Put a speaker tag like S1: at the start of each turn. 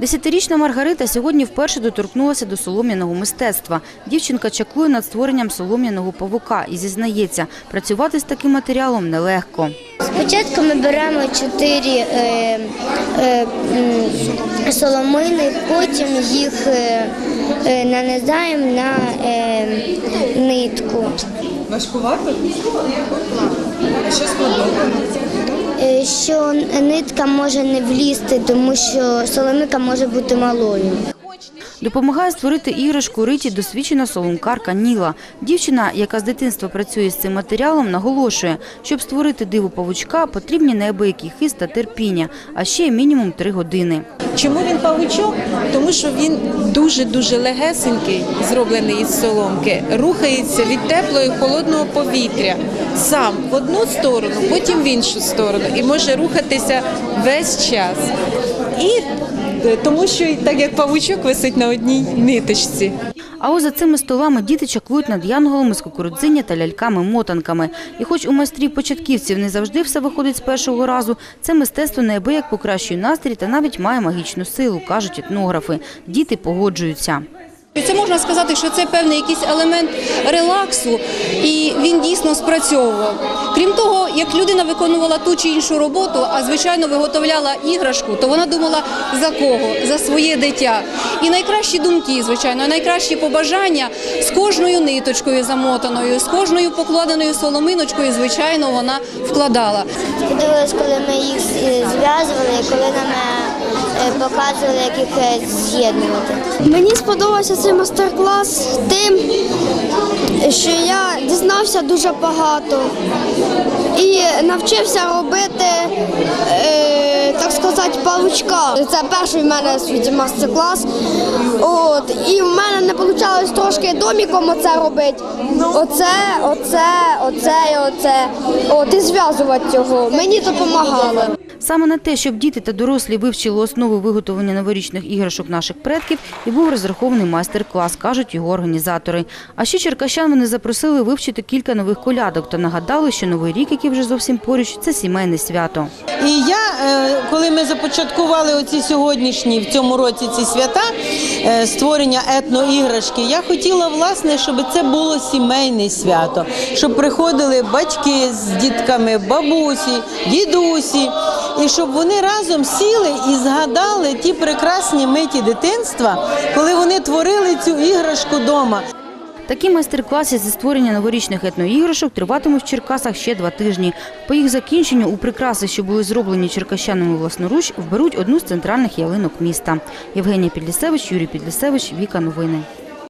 S1: Десятирічна Маргарита сьогодні вперше доторкнулася до солом'яного мистецтва. Дівчинка чаклує над створенням солом'яного павука і зізнається, працювати з таким матеріалом нелегко.
S2: Спочатку ми беремо чотири е, е, соломини, потім їх е, е, нанизаємо на е, нитку,
S3: Важкувато? Що складного?
S2: Е, що нитка може не влізти, тому що соломика може бути малою.
S1: Допомагає створити іграшку Риті досвідчена соломкарка Ніла. Дівчина, яка з дитинства працює з цим матеріалом, наголошує, щоб створити диво павучка, потрібні неабиякий хист та терпіння, а ще мінімум три години.
S3: Чому він павучок? Тому що він дуже-дуже легесенький, зроблений із соломки, рухається від теплого і холодного повітря сам в одну сторону, потім в іншу сторону і може рухатися весь час. І е, тому що так як павучок висить на одній ниточці.
S1: А ось за цими столами діти чаклують над янголами з кукурудзиння та ляльками-мотанками. І хоч у майстрів початківців не завжди все виходить з першого разу, це мистецтво неабияк покращує настрій та навіть має магічну силу, кажуть етнографи. Діти погоджуються.
S4: Це можна сказати, що це певний якийсь елемент релаксу, і він дійсно спрацьовував. Крім того, як людина виконувала ту чи іншу роботу, а звичайно виготовляла іграшку, то вона думала за кого? За своє дитя. І найкращі думки, звичайно, найкращі побажання з кожною ниточкою замотаною, з кожною покладеною соломиночкою, звичайно, вона вкладала.
S2: Подивилась, коли ми їх зв'язували, коли нам е, показували, як їх е, з'єднувати.
S5: Мені сподобався цей майстер-клас тим, що я дізнався дуже багато і навчився робити, е, так сказати, павучка. Це перший в мене світі майстер-клас. От, і в мене не вийшло трошки доміком оце робити. Оце, оце, оце і оце. От, і зв'язувати цього. Мені допомагали.
S1: Саме на те, щоб діти та дорослі вивчили основи виготовлення новорічних іграшок наших предків, і був розрахований майстер-клас, кажуть його організатори. А ще черкащан вони запросили вивчити кілька нових колядок та нагадали, що новий рік, який вже зовсім поруч, це сімейне свято.
S6: І я, е, коли ми започаткували оці сьогоднішні в цьому році ці свята е, створення етноіграшки, я хотіла власне, щоб це було сімейне свято, щоб приходили батьки з дітками, бабусі, дідусі, і щоб вони разом сіли і згадали ті прекрасні миті дитинства, коли вони творили цю іграшку вдома.
S1: Такі майстер-класи зі створення новорічних етноіграшок триватимуть в Черкасах ще два тижні. По їх закінченню у прикраси, що були зроблені черкащанами власноруч, вберуть одну з центральних ялинок міста. Євгенія Підлісевич, Юрій Підлісевич, Віка Новини.